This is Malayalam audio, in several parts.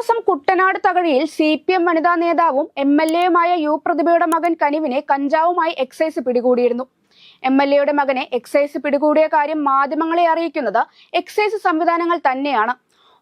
ദിവസം കുട്ടനാട് തകഴിയിൽ സി പി എം വനിതാ നേതാവും എം എൽ എയുമായ യു പ്രതിഭയുടെ മകൻ കനിവിനെ കഞ്ചാവുമായി എക്സൈസ് പിടികൂടിയിരുന്നു. എം എൽ എയുടെ മകനെ എക്സൈസ് പിടികൂടിയ കാര്യം മാധ്യമങ്ങളെ അറിയിക്കുന്നത് എക്സൈസ് സംവിധാനങ്ങൾ തന്നെയാണ്.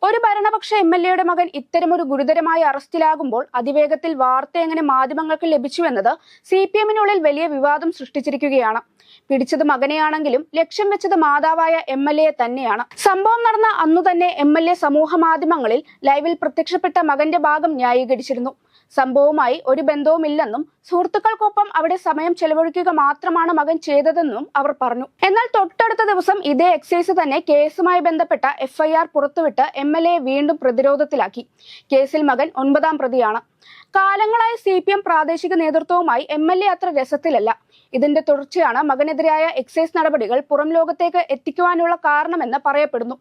ഒരു ഭരണപക്ഷ എം എൽ എയുടെ മകൻ ഇത്തരമൊരു ഗുരുതരമായ അറസ്റ്റിലാകുമ്പോൾ അതിവേഗത്തിൽ വാർത്ത എങ്ങനെ മാധ്യമങ്ങൾക്ക് ലഭിച്ചുവെന്നത് സി പി എമ്മിനുള്ളിൽ വലിയ വിവാദം സൃഷ്ടിച്ചിരിക്കുകയാണ്. പിടിച്ചത് മകനെയാണെങ്കിലും ലക്ഷ്യം വെച്ചത് മാതാവായ എം എൽ എ തന്നെയാണ്. സംഭവം നടന്ന അന്നു തന്നെ എം എൽ എ സമൂഹ മാധ്യമങ്ങളിൽ ലൈവിൽ പ്രത്യക്ഷപ്പെട്ട മകന്റെ ഭാഗം ന്യായീകരിച്ചിരുന്നു. സംഭവവുമായി ഒരു ബന്ധവുമില്ലെന്നും സുഹൃത്തുക്കൾക്കൊപ്പം അവിടെ സമയം ചെലവഴിക്കുക മാത്രമാണ് മകൻ ചെയ്തതെന്നും അവർ പറഞ്ഞു. എന്നാൽ തൊട്ടടുത്ത ദിവസം ഇതേ എക്സൈസ് തന്നെ കേസുമായി ബന്ധപ്പെട്ട എഫ്ഐആർ പുറത്തുവിട്ട് എം എൽ എ വീണ്ടും പ്രതിരോധത്തിലാക്കി. കേസിൽ മകൻ ഒൻപതാം പ്രതിയാണ്. കാലങ്ങളായി സി പ്രാദേശിക നേതൃത്വവുമായി എം എൽ എ അത്ര രസത്തിലല്ല. ഇതിന്റെ തുടർച്ചയാണ് മകനെതിരായ എക്സൈസ് നടപടികൾ പുറം ലോകത്തേക്ക് എത്തിക്കുവാനുള്ള കാരണമെന്ന് പറയപ്പെടുന്നു.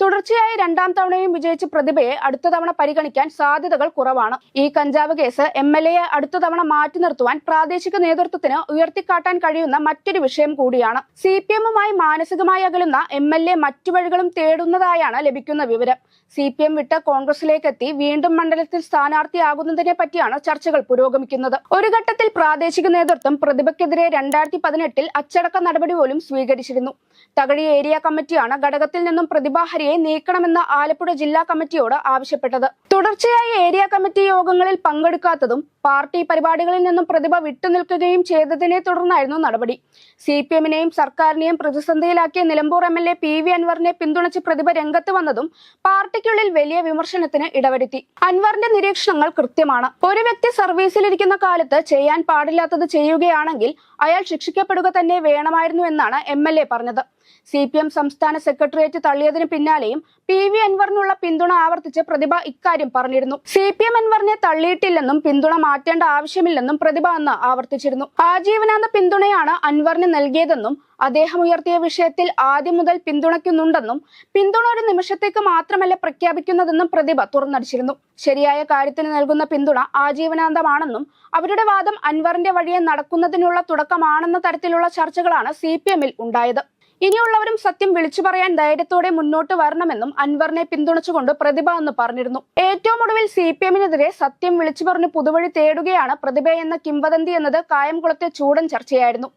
തുടർച്ചയായി രണ്ടാം തവണയും വിജയിച്ച പ്രതിഭയെ അടുത്ത തവണ പരിഗണിക്കാൻ സാധ്യതകൾ കുറവാണ്. ഈ കഞ്ചാവ് കേസ് എം എൽ എയെ അടുത്ത തവണ മാറ്റി നിർത്തുവാൻ പ്രാദേശിക നേതൃത്വത്തിന് ഉയർത്തിക്കാട്ടാൻ കഴിയുന്ന മറ്റൊരു വിഷയം കൂടിയാണ്. സി പി എമ്മുമായി മാനസികമായി അകലുന്ന എം എൽ എ മറ്റു വഴികളും തേടുന്നതായാണ് ലഭിക്കുന്ന വിവരം. സി പി എം വിട്ട് കോൺഗ്രസിലേക്ക് എത്തി വീണ്ടും മണ്ഡലത്തിൽ സ്ഥാനാർത്ഥിയാകുന്നതിനെ പറ്റിയാണ് ചർച്ചകൾ പുരോഗമിക്കുന്നത്. ഒരു ഘട്ടത്തിൽ പ്രാദേശിക നേതൃത്വം പ്രതിഭയ്ക്കെതിരെ രണ്ടായിരത്തി പതിനെട്ടിൽ അച്ചടക്ക നടപടി പോലും സ്വീകരിച്ചിരുന്നു. തകഴി ഏരിയ കമ്മിറ്റിയാണ് ഘടകത്തിൽ നിന്നും പ്രതിഭാഹരിയെ നീക്കണമെന്ന് ആലപ്പുഴ ജില്ലാ കമ്മിറ്റിയോട് ആവശ്യപ്പെട്ടത്. തുടർച്ചയായി ഏരിയ കമ്മിറ്റി യോഗങ്ങളിൽ പങ്കെടുക്കാത്തതും പാർട്ടി പരിപാടികളിൽ നിന്നും പ്രതിഭ വിട്ടുനിൽക്കുകയും ചെയ്തതിനെ തുടർന്നായിരുന്നു നടപടി. സി പി എമ്മിനെയും സർക്കാരിനെയും പ്രതിസന്ധിയിലാക്കിയ Nilambur M L A P V അൻവറിനെ പിന്തുണച്ച് പ്രതിഭ രംഗത്ത് വന്നതും പാർട്ടിക്കുള്ളിൽ വലിയ വിമർശനത്തിന് ഇടവരുത്തി. അൻവറിന്റെ നിരീക്ഷണങ്ങൾ കൃത്യമാണ്. ഒരു വ്യക്തി സർവീസിലിരിക്കുന്ന കാലത്ത് ചെയ്യാൻ പാടില്ലാത്തത് ചെയ്യുകയാണെങ്കിൽ അയാൾ ശിക്ഷിക്കപ്പെടുക തന്നെ വേണമായിരുന്നു എന്നാണ് എം എൽ എ പറഞ്ഞത്. സി പി എം സംസ്ഥാന സെക്രട്ടേറിയറ്റ് തള്ളിയതിന് പിന്നാലെയും പി വി അൻവറിനുള്ള പിന്തുണ ആവർത്തിച്ച് പ്രതിഭ ഇക്കാര്യം പറഞ്ഞിരുന്നു. സി പി എം അൻവറിനെ തള്ളിയിട്ടില്ലെന്നും പിന്തുണ മാറ്റേണ്ട ആവശ്യമില്ലെന്നും പ്രതിഭ അന്ന് ആവർത്തിച്ചിരുന്നു. ആജീവനാന്ത പിന്തുണയാണ് അൻവറിന് നൽകിയതെന്നും അദ്ദേഹം ഉയർത്തിയ വിഷയത്തിൽ ആദ്യം മുതൽ പിന്തുണയ്ക്കുന്നുണ്ടെന്നും പിന്തുണ ഒരു നിമിഷത്തേക്ക് മാത്രമല്ല പ്രഖ്യാപിക്കുന്നതെന്നും പ്രതിഭ തുറന്നടിച്ചിരുന്നു. ശരിയായ കാര്യത്തിന് നൽകുന്ന പിന്തുണ ആജീവനാന്തമാണെന്നും അവരുടെ വാദം അൻവറിന്റെ വഴിയെ നടക്കുന്നതിനുള്ള തുടക്കമാണെന്ന തരത്തിലുള്ള ചർച്ചകളാണ് സി പി എമ്മിൽ ഉണ്ടായത്. ഇനിയുള്ളവരും സത്യം വിളിച്ചു പറയാൻ ധൈര്യത്തോടെ മുന്നോട്ട് വരണമെന്നും അൻവറിനെ പിന്തുണച്ചുകൊണ്ട് പ്രതിഭ എന്ന് പറഞ്ഞിരുന്നു. ഏറ്റവും ഒടുവിൽ സി പി എമ്മിനെതിരെ സത്യം വിളിച്ചു പറഞ്ഞ് പുതുവഴി തേടുകയാണ് പ്രതിഭ എന്ന കിംവദന്തി എന്നത് കായംകുളത്തെ ചൂടൻ ചർച്ചയായിരുന്നു.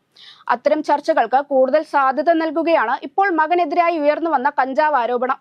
അത്തരം ചർച്ചകൾക്ക് കൂടുതൽ സാധ്യത നൽകുകയാണ് ഇപ്പോൾ മകനെതിരായി ഉയർന്നു വന്ന കഞ്ചാവ് ആരോപണം.